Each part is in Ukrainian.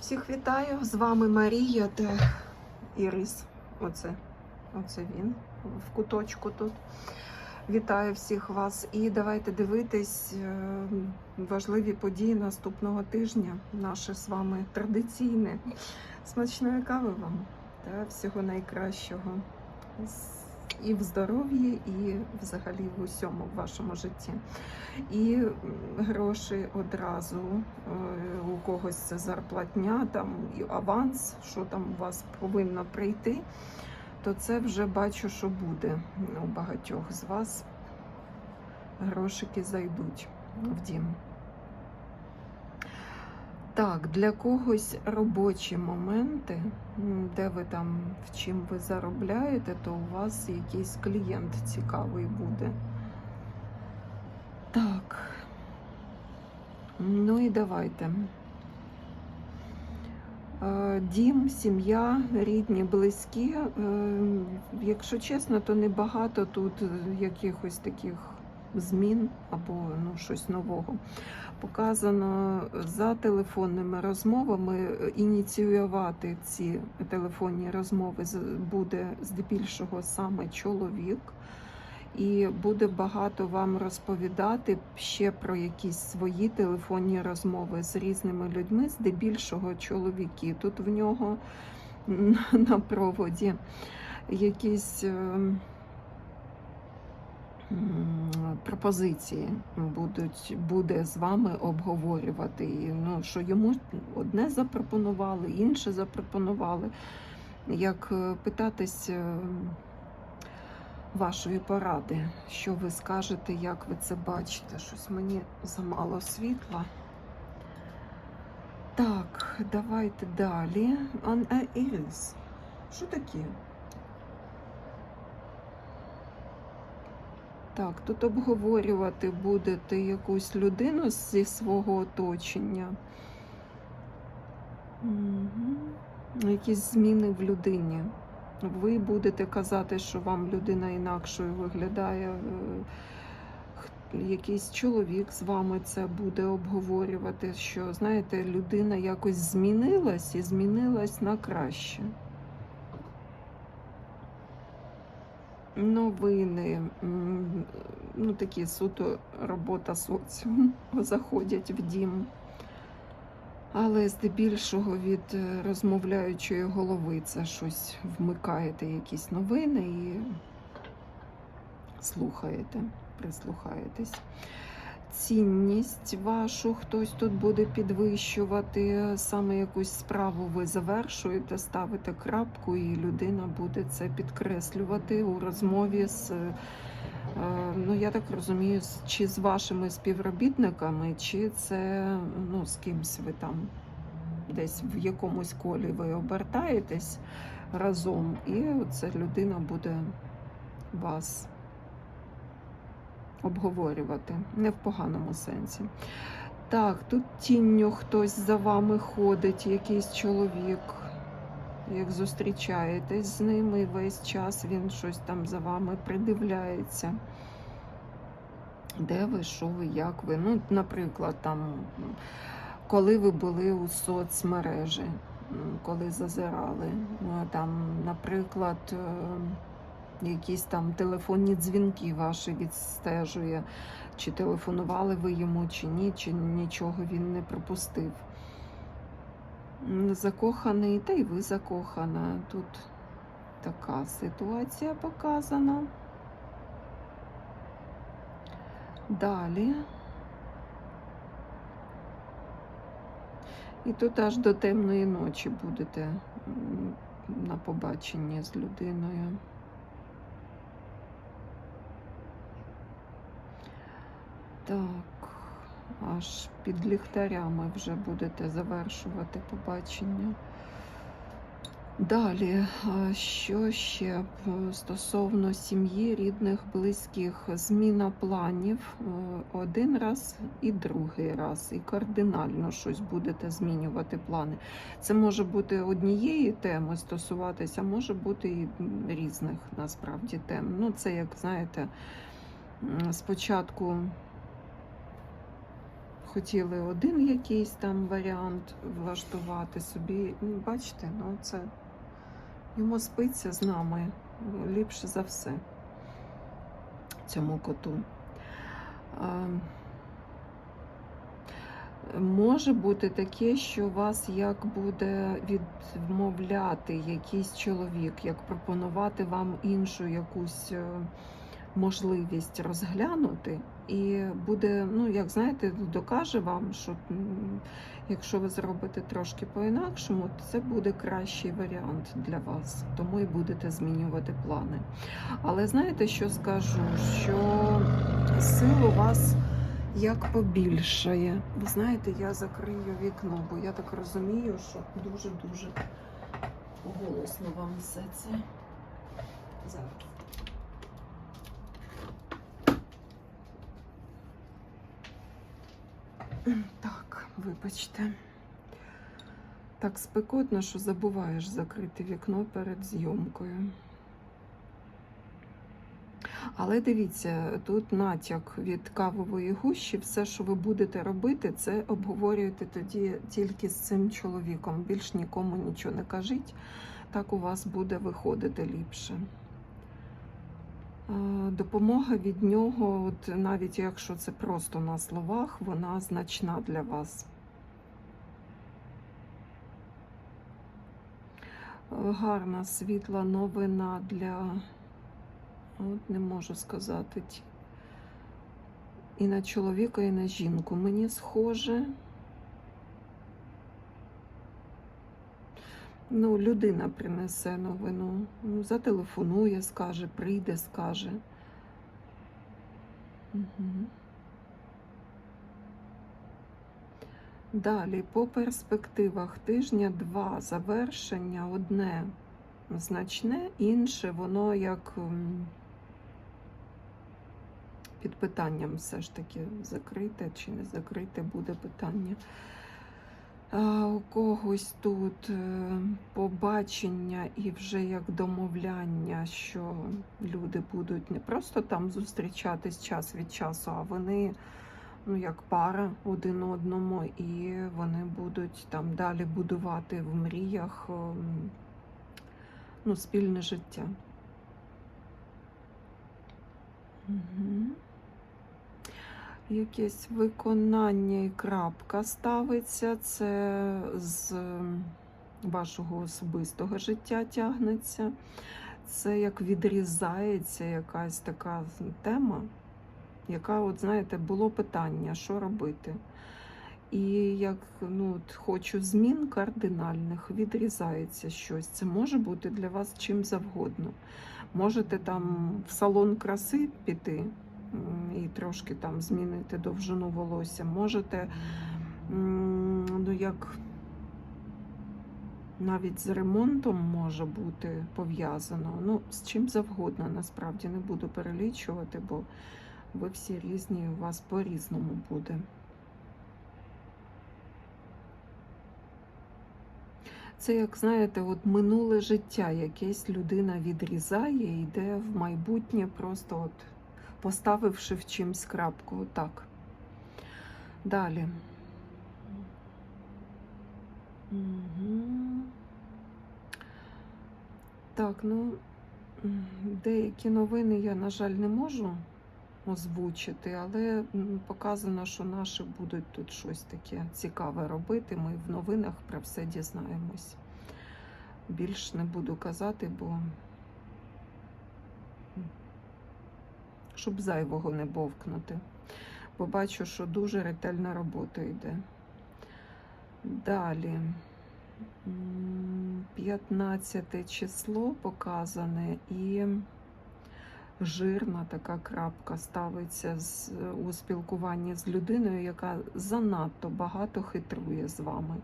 Всіх вітаю! З вами Марія та Ірис. Оце, оце він в куточку тут. Вітаю всіх вас і давайте дивитись е, важливі події наступного тижня. Наше з вами традиційне. Смачної кави вам та всього найкращого і в здоров'ї, і взагалі в усьому в вашому житті. І гроші одразу. Е, У когось це зарплатня, там і аванс, що там у вас повинно прийти, то це вже бачу, що буде у багатьох з вас. Грошики зайдуть в дім. Так, для когось робочі моменти, де ви там в чим ви заробляєте, то у вас якийсь клієнт цікавий буде. Так. Ну і давайте. Е, Дім, сім'я, рідні, близькі. Е, Якщо чесно, то небагато тут якихось таких змін або ну, щось нового. Показано за телефонними розмовами. е, Ініціювати ці телефонні розмови буде здебільшого саме чоловік і буде багато вам розповідати ще про якісь свої телефонні розмови з різними людьми, здебільшого чоловіки. Тут в нього на проводі якісь е, м, пропозиції будуть, буде з вами обговорювати. Ну, що йому одне запропонували, інше запропонували. Як е, питатись. е, вашої поради. Що ви скажете, як ви це бачите? Щось мені замало світла. Так, давайте далі. Ірис. Що таке? Так, тут обговорювати будете якусь людину зі свого оточення. Мгм. Якісь зміни в людині. Ви будете казати, що вам людина інакшою виглядає. е, Якийсь чоловік з вами це буде обговорювати, що знаєте, людина якось змінилась і змінилась на краще. Новини, ну такі суто робота соціуму заходять в дім. Але здебільшого від е, розмовляючої голови це щось вмикаєте, якісь новини і слухаєте, прислухаєтесь. Цінність вашу хтось тут буде підвищувати, саме якусь справу ви завершуєте, ставите крапку, і людина буде це підкреслювати у розмові з. е, Ну, я так розумію, чи з вашими співробітниками, чи це ну, з кимсь ви там десь в якомусь колі ви обертаєтесь разом, і ця людина буде вас обговорювати, не в поганому сенсі. Так, тут тінню хтось за вами ходить, якийсь чоловік. Як зустрічаєтесь з ним, і весь час він щось там за вами придивляється. Де ви, що ви, як ви? Ну, наприклад, там, коли ви були у соцмережі, коли зазирали, ну, там, наприклад, е, якісь там телефонні дзвінки ваші відстежує, чи телефонували ви йому, чи ні, чи нічого він не пропустив. Закоханий, та й ви закохана. Тут така ситуація показана. Далі. І тут аж до темної ночі будете на побаченні з людиною. Так, аж під ліхтарями вже будете завершувати побачення. Далі, що ще Е, стосовно сім'ї, рідних, близьких, зміна планів е, один раз і другий раз, і кардинально щось будете змінювати плани. Це може бути однієї теми стосуватися, може бути і різних насправді тем. Ну, це як знаєте, спочатку хотіли один якийсь там варіант влаштувати собі. Ну, Бачите, ну це йому спиться з нами ліпше за все цьому коту. Може бути таке, що вас як буде відмовляти якийсь чоловік, як пропонувати вам іншу якусь е, можливість розглянути, і буде, ну як знаєте, докаже вам, що якщо ви зробите трошки по-інакшому, це буде кращий варіант для вас, тому і будете змінювати плани. Але знаєте, що скажу? Що сил у вас як побільшає. Ви знаєте, я закрию вікно, бо я так розумію, що дуже-дуже голосно вам все це. Зараз. Так, вибачте. Так спекотно, що забуваєш закрити вікно перед зйомкою. Але дивіться, тут натяк від кавової гущі, все, що ви будете робити, це обговорюєте тоді тільки з цим чоловіком. Більш нікому нічого не кажіть, так у вас буде виходити ліпше. Е, Допомога від нього, от навіть якщо це просто на словах, вона значна для вас. Е, Гарна світла новина для. От не можу сказати. І на чоловіка, і на жінку. Мені схоже. Ну, людина принесе новину. Ну, зателефонує, скаже, прийде, скаже. Угу. Далі, по перспективах тижня два завершення одне значне, інше воно як під питанням все ж таки закрите чи не закрите буде питання. У когось тут е, побачення і вже як домовляння, що люди будуть не просто там зустрічатись час від часу, а вони ну, як пара один одному, і вони будуть там далі будувати в мріях ем, ну, спільне життя. Угу. Якесь виконання і крапка ставиться, це з вашого особистого життя тягнеться. Це як відрізається якась така тема, яка, от знаєте, було питання, що робити. І як ну, от хочу змін кардинальних, відрізається щось. Це може бути для вас чим завгодно. Можете там в салон краси піти і трошки там змінити довжину волосся. Можете, ну як навіть з ремонтом може бути пов'язано. Ну, з чим завгодно, насправді не буду перелічувати, бо ви всі різні, у вас по-різному буде. Це, як знаєте, от минуле життя якесь людина відрізає йде в майбутнє, просто от поставивши в чимсь крапку. Отак. Далі. Угу. Так, ну, деякі новини я, на жаль, не можу озвучити, але показано, що наші будуть тут щось таке цікаве робити. Ми в новинах про все дізнаємось. Більш не буду казати, бо м, щоб зайвого не бовкнути. Бо бачу, що дуже ретельна робота йде. Далі. 15 число показане і жирна така крапка ставиться з, у спілкуванні з людиною, яка занадто багато хитрує з вами.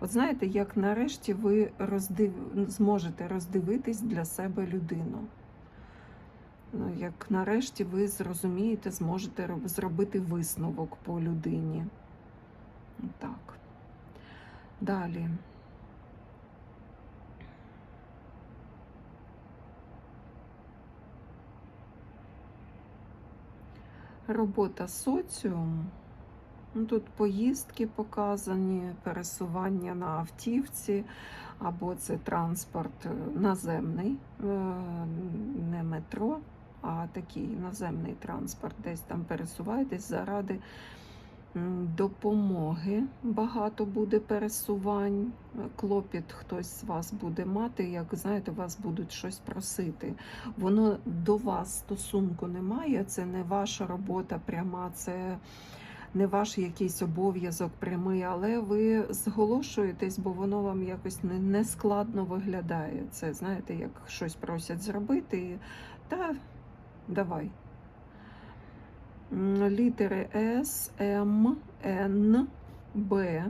От знаєте, як нарешті ви роздив... зможете роздивитись для себе людину. Ну, Як нарешті ви зрозумієте, зможете зробити висновок по людині. Так. Далі. Робота соціум. Ну, Тут поїздки показані, пересування на автівці, або це транспорт е, наземний, е, не метро, а такий наземний транспорт. Десь там пересуваєтесь заради допомоги. Багато буде пересувань. Клопіт хтось з вас буде мати, як знаєте, вас будуть щось просити. Воно до вас стосунку немає, це не ваша робота пряма, це не ваш якийсь обов'язок прямий, але ви зголошуєтесь, бо воно вам якось не, складно виглядає. Це знаєте, як щось просять зробити, та давай. Літери С, М, Н, Б.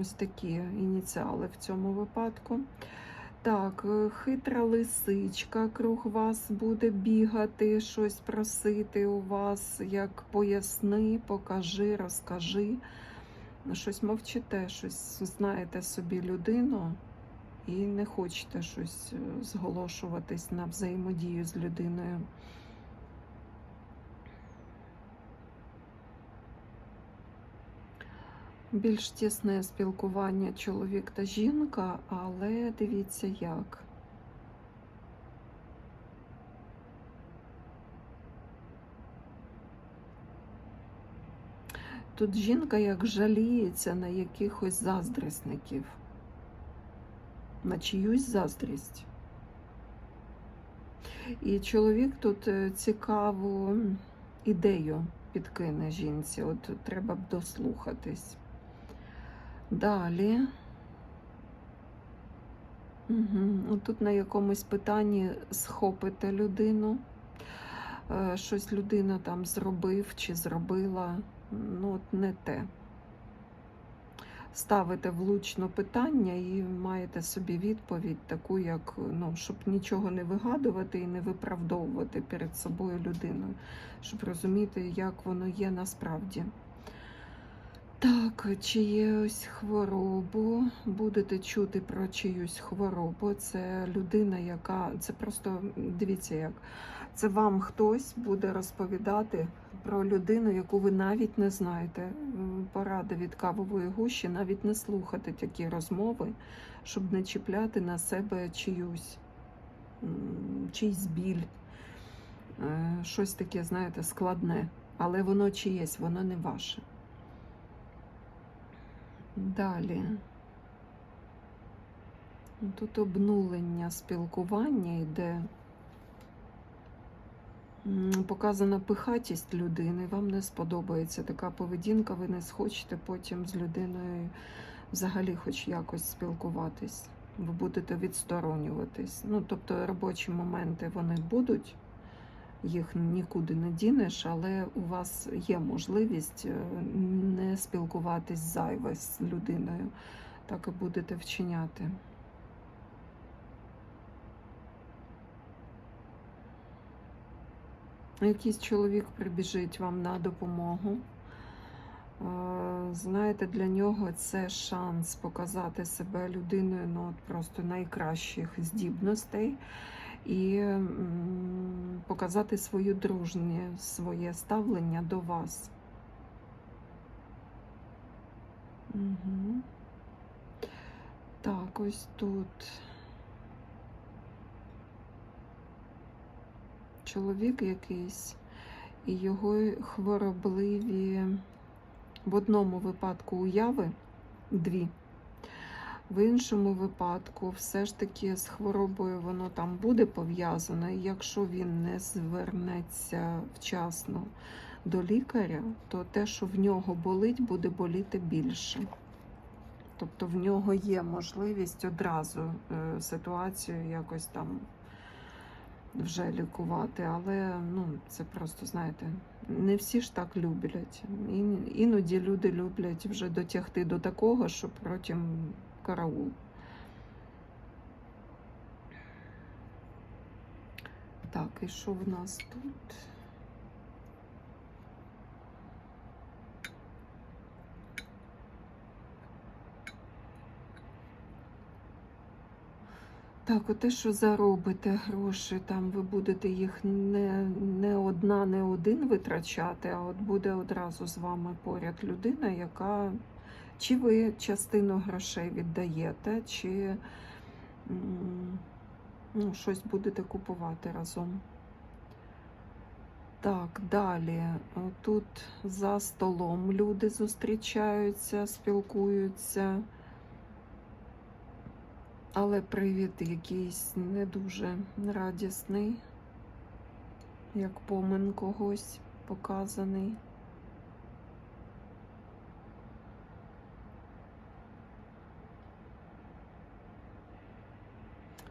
Ось такі ініціали в цьому випадку. Так, е, хитра лисичка круг вас буде бігати, щось просити у вас, як поясни, покажи, розкажи. Щось мовчите, щось знаєте собі людину і не хочете щось е, зголошуватись на взаємодію з людиною. Більш тісне спілкування чоловік та жінка, але дивіться як. Тут жінка як жаліється на якихось заздрісників, на чиюсь заздрість. І чоловік тут е, цікаву ідею підкине жінці, от треба б дослухатись. Далі. Угу. Тут на якомусь питанні схопите людину. Е, Щось людина там зробив чи зробила. Ну, от не те. Ставите влучно питання і маєте собі відповідь таку, як ну, щоб нічого не вигадувати і не виправдовувати перед собою людиною, щоб розуміти, як воно є насправді. Так, чиюсь хворобу. Будете чути про чиюсь хворобу. Це людина, яка це просто дивіться, як це вам хтось буде розповідати про людину, яку ви навіть не знаєте. Порада від кавової гущі навіть не слухати такі розмови, щоб не чіпляти на себе чиюсь, чийсь біль, Е, щось таке, знаєте, складне. Але воно чиєсь, воно не ваше. Далі. Тут обнулення спілкування йде. Показана пихатість людини. Вам не сподобається така поведінка, ви не схочете потім з людиною взагалі хоч якось спілкуватись. Ви будете відсторонюватись. Ну, тобто робочі моменти вони будуть, їх нікуди не дінеш, але у вас є можливість е, не спілкуватись зайве з людиною. Так і будете вчиняти. Якийсь чоловік прибіжить вам на допомогу. Е, Знаєте, для нього це шанс показати себе людиною ну, от просто найкращих здібностей і показати свою дружнє, своє ставлення до вас. Угу. Так, ось тут. Чоловік якийсь і його хворобливі в одному випадку уяви дві. В іншому випадку, все ж таки з хворобою воно там буде пов'язано, і якщо він не звернеться вчасно до лікаря, то те, що в нього болить, буде боліти більше. Тобто в нього є можливість одразу е, ситуацію якось там вже лікувати, але ну, це просто, знаєте, не всі ж так люблять. Ін- Іноді люди люблять вже дотягти до такого, що потім караул. Так, і що в нас тут? Так, те, що заробите гроші, там ви будете їх не, не одна, не один витрачати, а от буде одразу з вами поряд людина, яка чи ви частину грошей віддаєте, чи ну, щось будете купувати разом. Так, далі. Тут за столом люди зустрічаються, спілкуються. Але привід якийсь не дуже радісний, як помин когось показаний.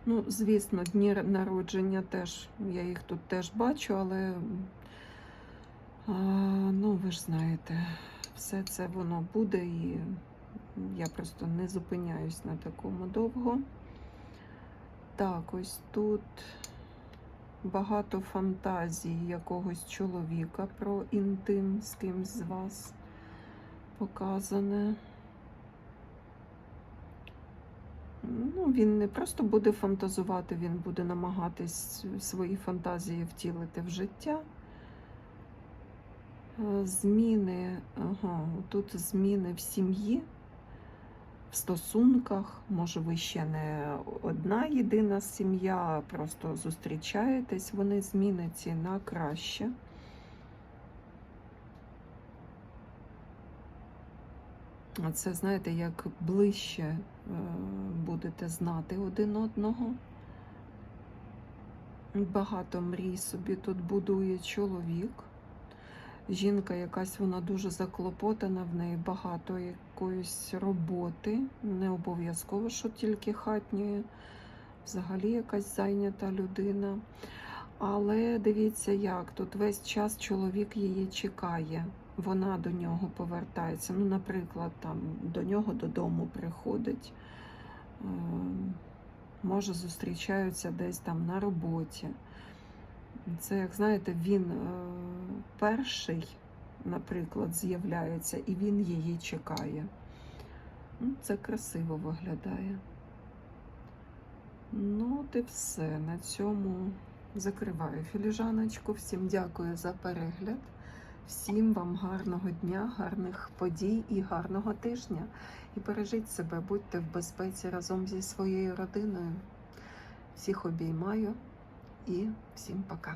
Ну, звісно, дні народження теж, я їх тут теж бачу, але а, ну, ви ж знаєте, все це воно буде і я просто не зупиняюсь на такому довго. Так, ось тут багато фантазій якогось чоловіка про інтим з кимсь з вас показане. Ну, він не просто буде фантазувати, він буде намагатись свої фантазії втілити в життя. Е, Зміни, ага, тут зміни в сім'ї, в стосунках. Може, ви ще не одна єдина сім'я, просто зустрічаєтесь, вони ці на краще. Це, знаєте, як ближче е, будете знати один одного. Багато мрій собі тут будує чоловік. Жінка якась вона дуже заклопотана, в неї багато якоїсь роботи, не обов'язково, що тільки хатньої, взагалі якась зайнята людина. Але дивіться, як тут весь час чоловік її чекає, вона до нього повертається. Ну, наприклад, там до нього додому приходить, е, може зустрічаються десь там на роботі. Це, як знаєте, він е, перший, наприклад, з'являється, і він її чекає. Ну, Це красиво виглядає. Ну, от і все. На цьому закриваю філіжаночку. Всім дякую за перегляд. Всім вам гарного дня, гарних подій і гарного тижня. І бережіть себе, будьте в безпеці разом зі своєю родиною. Всіх обіймаю і всім пока.